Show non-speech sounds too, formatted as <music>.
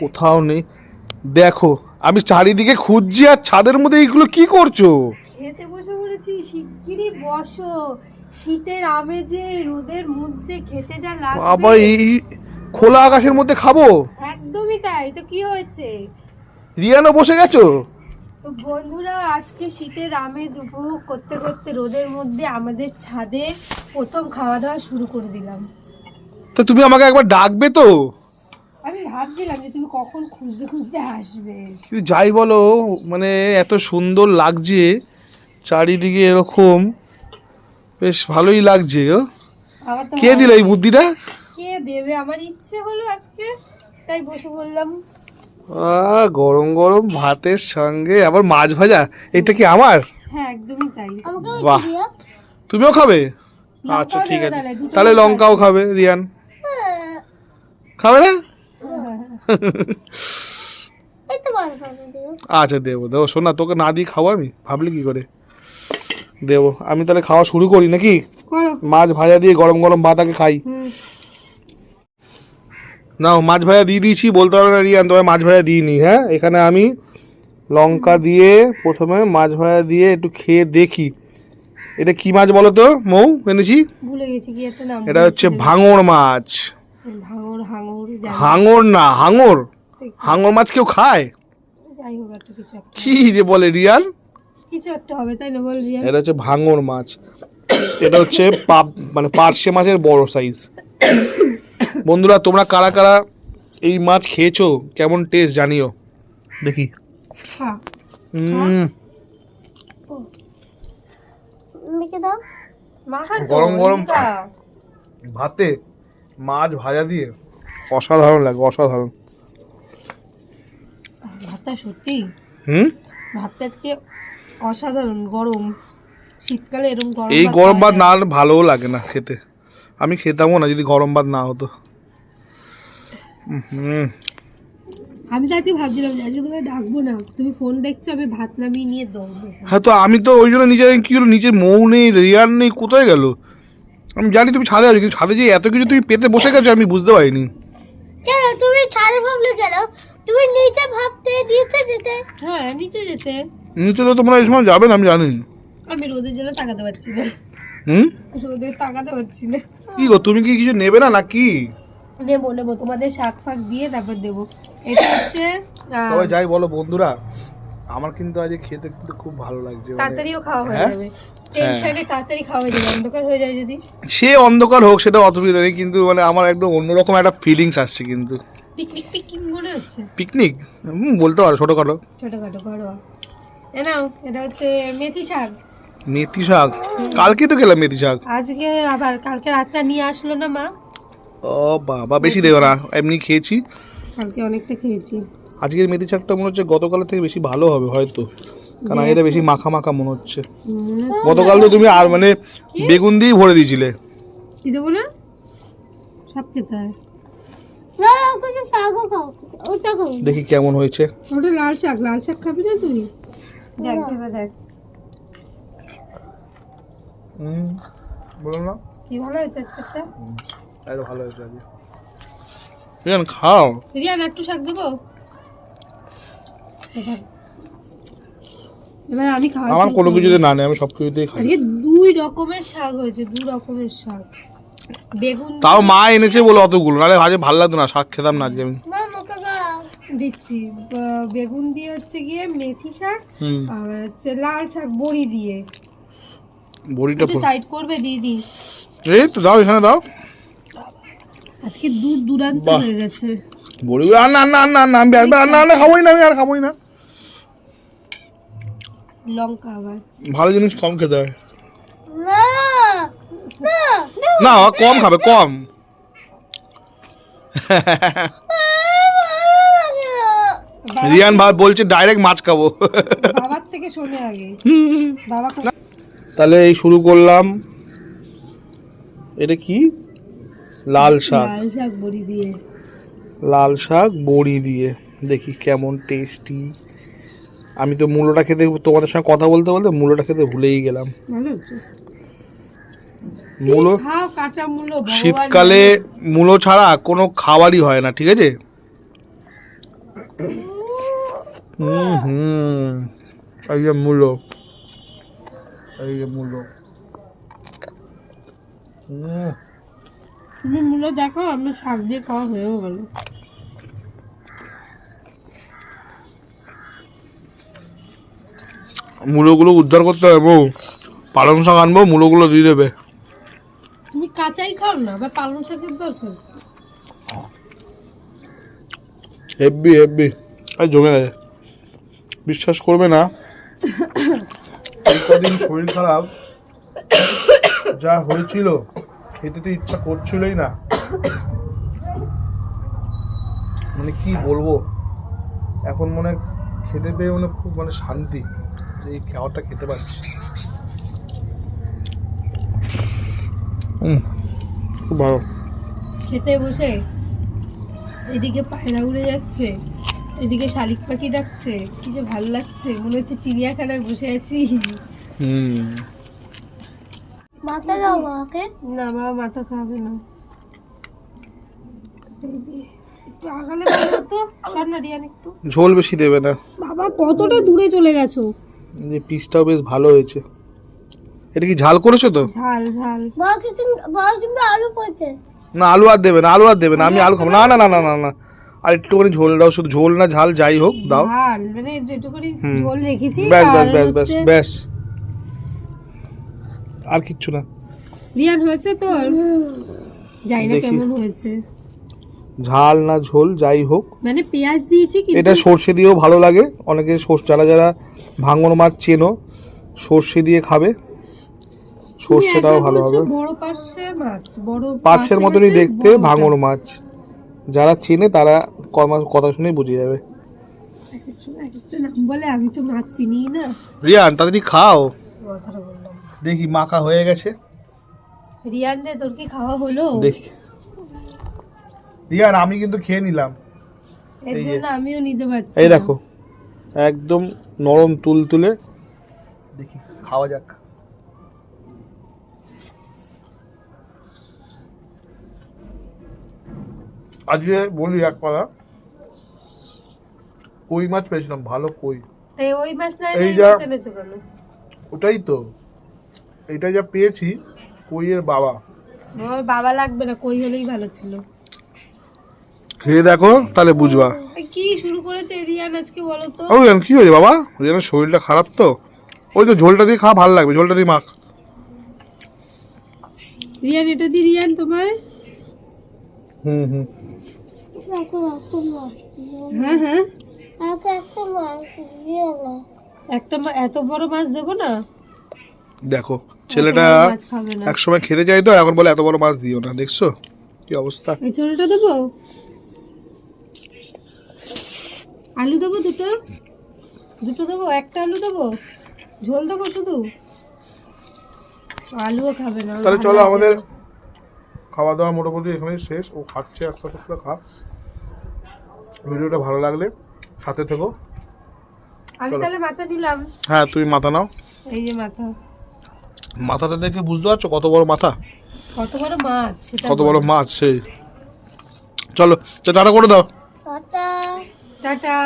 কোথাও নেই। দেখো আমি চারিদিকে খুঁজছি আর ছাদের মধ্যে এইগুলো কি করছ? খেতে বসে পড়েছি শিগগিরই বসো। শীতের আমেজে রোদের মধ্যে খেতে যা বাবা এই খোলা আকাশের মধ্যে খাব? একদমই তাই। তো কি হয়েছে? রিয়ানো বসে গেছো? তো বন্ধুরা আজকে শীতের আমেজ উপভোগ করতে করতে রোদের মধ্যে আমাদের ছাদে প্রথম খাওয়া দাওয়া শুরু করে দিলাম। তো তুমি আমাকে একবার ডাকবে তো? ভাবছিলাম যে তুমি কখন খুঁজতে খুঁজতে আসবে। কিন্তু যাই বলো মানে এত সুন্দর লাগছে চারিদিকে এরকম। বেশ ভালোই লাগছে গো। কে দিল এই বুদ্ধিটা? কে দেবে? আমার ইচ্ছে হলো আজকে তাই বসে বললাম। আহ, গরম গরম ভাতের সঙ্গে আবার মাছ ভাজা। এটা কি আমার? হ্যাঁ একদমই তাই। বাহ। তুমিও খাবে? আচ্ছা ঠিক আছে। তাহলে, লঙ্কাও খাবে রিয়ান। খাবে না? আচ্ছা দেবো দেবো শোনা তোকে না দিয়ে খাব আমি ভাবলি কি করে? দেবো আমি তাহলে খাওয়া শুরু করি নাকি? মাছ ভাজা দিয়ে গরম গরম ভাত আগে খাই। নাও মাছ ভাজা দিয়ে দিয়েছি বলতে পারবে না রিয়ান তোমায় মাছ ভাজা দিইনি হ্যাঁ? এখানে আমি লঙ্কা দিয়ে প্রথমে মাছ ভাজা দিয়ে একটু খেয়ে দেখি। এটা কি মাছ বলো তো মৌ এনেছি? ভুলে গেছি কি একটা নাম এটা হচ্ছে। ভাঙর মাছ। ভাঙর হাঙর হাঙর না হাঙর? হাঙর মাছ কেউ খায়? যাই হোক একটা কিছু একটা কি রে বলে রিয়ান কিছু একটা হবে তাই না বল রিয়া এটা হচ্ছে ভাঙর মাছ। এটা হচ্ছে পাপ মানে পার্শে মাছের বড় সাইজ বন্ধুরা তোমরা কারা কারা এই মাছ খেয়েছো? কেমন টেস্ট জানিও। দেখি। গরম গরম। ভাতে। মাছ ভাজা দিয়ে? অসাধারণ লাগে অসাধারণ। ভাতটা সত্যি? হুম? ভাতটা আজকে অসাধারণ গরম। শীতকালে এরকম গরম এই গরম ভাত না। ভালোও লাগে না খেতে। আমি খেতামও না যদি গরম ভাত না হতো। হুম। আমি তো আজকে ভাবছিলাম যে আজকে তোমায় ডাকবো না। তুমি ফোন দেখছ আমি ভাত নামিয়ে নিয়ে দৌড়বো। হ্যাঁ তো আমি তো ওই জন্য নিজে কি হলো নিচে মৌ নেই রিয়ার নেই কোথায় গেল? আমি জানি তুমি ছাদে আছো কিন্তু ছাদে যে এত কিছু তুমি পেতে বসে গেছো আমি বুঝতে পারিনি। কেন? তুমি ছাদে ভাবলে কেন? তুমি নিচে ভাবতে নিচে যেতে। হ্যাঁ নিচে যেতে। নিচে তো তোমরা এই সময় যাবে না আমি জানি। আমি রোদের জন্য তাকাতে পারছি না। হুম? রোদের তাকাতে পারছি না। কি গো তুমি কি কিছু নেবে না নাকি? নেব নেব। তোমাদের শাক ফাক দিয়ে তারপর দেবো। এটা হচ্ছে তবে যাই বলো বন্ধুরা আমার কিন্তু আজ খেতে কিন্তু খুব ভালো লাগছে মানে তাড়াতাড়িও খাওয়া হয়ে হ্যাঁ? যাবে। টেনশনে তাড়াতাড়ি খাওয়া হয়ে যাবে অন্ধকার হয়ে যায় যদি। সে অন্ধকার হোক সেটা অসুবিধা নেই কিন্তু মানে আমার একদম অন্যরকম একটা ফিলিংস আসছে কিন্তু। পিকনিক পিকনিক মনে হচ্ছে? পিকনিক বলতে পারো ছোটোখাটো। ছোটখাটো এ নাও এটা হচ্ছে মেথি শাক। মেথি শাক? কালকে তো খেলাম মেথি শাক। আজকে আবার কালকে রাতটা নিয়ে আসলো না মা? ও বাবা বেশি দেবো না এমনি খেয়েছি। কালকে অনেকটা খেয়েছি। আজকের মেথি শাকটা মনে হচ্ছে গতকালের থেকে বেশি ভালো হবে হয়তো। কারণ এটা বেশি মাখা মাখা মনে হচ্ছে। গতকাল তো তুমি আর মানে বেগুন দিয়েই ভরে দিয়েছিলে। কি দেবো না সব খেতে হয়। না না কিছু শাকও খাও ওটা খাও। দেখি কেমন হয়েছে। ওটা লাল শাক লাল শাক খাবি না তুই? দেখ ভেবে দেখ। হুম বলো না। কি ভালো হয়েছে আজকেরটা এটা ভালো হয়েছে আজকে। রিয়ান খাও। রিয়ান একটু শাক দেবো? <laughs> এবার আমি খাওয়া আমার কোনো। কিছুতে না নেই আমি সব কিছুতেই খাই। আজকে দুই রকমের শাক হয়েছে দুই রকমের শাক। বেগুন তাও মা এনেছে বলে অতগুলো নাহলে আজকে ভালো লাগতো না শাক খেতাম না আজকে আমি। দিচ্ছি বেগুন দিয়ে হচ্ছে গিয়ে মেথি শাক হুম। আর হচ্ছে লাল শাক বড়ি দিয়ে। বড়িটা একটু সাইড করবে দিদি এই তো দাও এখানে দাও। আজকে দূর দূরান্ত হয়ে গেছে। বড়ি আর না না না না আমি আর না না খাবোই না আমি আর খাবোই না। লঙ্কা আবার। ভালো জিনিস কম খেতে হয়। না না না। কম খাবে কম। রিয়ান ভাই বলছে ডাইরেক্ট মাছ খাব। বাবার থেকে শোনে আগে। বাবা তাহলে এই শুরু করলাম। এটা কি? লাল শাক। লাল শাক বড়ি দিয়ে। লাল শাক বড়ি দিয়ে। দেখি কেমন টেস্টি আমি তো মূলোটা খেতে তোমাদের সঙ্গে কথা বলতে বলতে মূলোটা খেতে ভুলেই গেলাম। মূলো শীতকালে মূলো ছাড়া কোনো খাবারই হয় না ঠিক আছে? হুম এই যে মূলো এই যে মূলো হুম। তুমি মূলো দেখো আমরা শাক দিয়ে খাওয়া হয়েও গেল। মূলোগুলো উদ্ধার করতে হবে বউ। পালং শাক আনব মূলোগুলো দিয়ে দেবে। তুমি কাঁচাই খাও না আবার পালং শাকের দরকার। হেব্বি হেব্বি। আর জমে গেছে। বিশ্বাস করবে না। কদিন শরীর খারাপ যা হয়েছিল খেতে তো ইচ্ছা করছিলই না। মানে কি বলব? এখন মনে খেতে পেয়ে মনে খুব মানে শান্তি। এই খেতে পারছি। খুব ভালো। খেতে বসে এদিকে পায়রা উড়ে যাচ্ছে এদিকে শালিক পাখি ডাকছে কি যে ভালো লাগছে মনে হচ্ছে চিড়িয়াখানায় বসে আছি। মাথা দাও মাকে। না বাবা মাথা খাবে না। একটু আগালে ভালো সর না রিয়ান একটু। ঝোল বেশি দেবে না। বাবা কতটা দূরে চলে গেছো? যে পিসটাও বেশ ভালো হয়েছে। এটা কি ঝাল করেছ তো? ঝাল ঝাল। মাকে কিন্তু মা কিন্তু আলু পড়ছে না আলু আর দেবে না আলু আর দেবে না আমি আলু খাব। না না না না না না। আর একটুখানি ঝোল দাও শুধু ঝোল না ঝাল যাই হোক দাও। ঝাল মানে একটু করে ঝোল রেখেছি ব্যাস ব্যাস ব্যাস ব্যাস ব্যাস। আর কিচ্ছু না। রিয়ান হয়েছে তোর? জানি না কেমন হয়েছে। ঝাল না ঝোল যাই হোক। মানে পেঁয়াজ দিয়েছি কিন্তু এটা সর্ষে দিয়েও ভালো লাগে। অনেকে সর্ষে যারা যারা ভাঙন মাছ চেনো সর্ষে দিয়ে খাবে। সর্ষেটাও ভালো হবে। বড় পার্শ্বের মাছ বড় পার্শ্বের মতনই দেখতে। ভাঙন মাছ। যারা চেনে তারা কথা শুনেই বুঝে যাবে। বলে আমি তো মাছ চিনি না। রিয়ান তাড়াতাড়ি খাও। দেখি মাখা হয়ে গেছে। রিয়ান রে তোর কি খাওয়া হলো? দেখি। রিয়ান আমি কিন্তু খেয়ে নিলাম। এর এই জন্য আমিও নিতে পারছি এই দেখো একদম নরম তুল তুলে দেখি খাওয়া যাক। আজকে বলি এক কথা কই মাছ পেয়েছিলাম? ভালো কই। এই ওই মাছ না এই এই যা- ওটাই তো। এটা যা পেয়েছি কইয়ের বাবা। আমার বাবা লাগবে না কই হলেই ভালো ছিল। খেয়ে দেখো তাহলে বুঝবা। কি শুরু করেছে রিয়ান আজকে বলো তো? ও রিয়ান কি হয়েছে বাবা? রিয়ানের শরীরটা খারাপ তো? ওই তো ঝোলটা দিয়ে খাওয়া ভালো লাগবে ঝোলটা দিয়ে মাখ। রিয়ান এটা দি রিয়ান তোমায় হুম হুম। দেখো হ্যাঁ হ্যাঁ। একটা দিয়ে এত বড় মাছ দেবো না? দেখো ছেলেটা বড় মাছ খাবে না। এক সময় খেতে চাই তো এখন বলে এত বড় মাছ দিও না দেখছ? কি অবস্থা? এই ছোটটা দেবো? আলু দেবো দুটো? দুটো দেবো? একটা আলু দেবো? ঝোল দেবো শুধু? আলুও খাবে না তাহলে চলো আমাদের খাওয়া দাওয়া মোটামুটি এখানেই শেষ। ও খাচ্ছে আস্তে আস্তে খা। ভিডিওটা ভালো লাগলে সাথে থেকো। আমি তাহলে মাথা নিলাম হ্যাঁ তুমি মাথা নাও। এই যে মাথা। মাথাটা দেখে বুঝতে পারছ কত বড় মাথা? কত বড় মাছ কত বড় মাছ সেই। চলো টাটা করে দাও। টাটা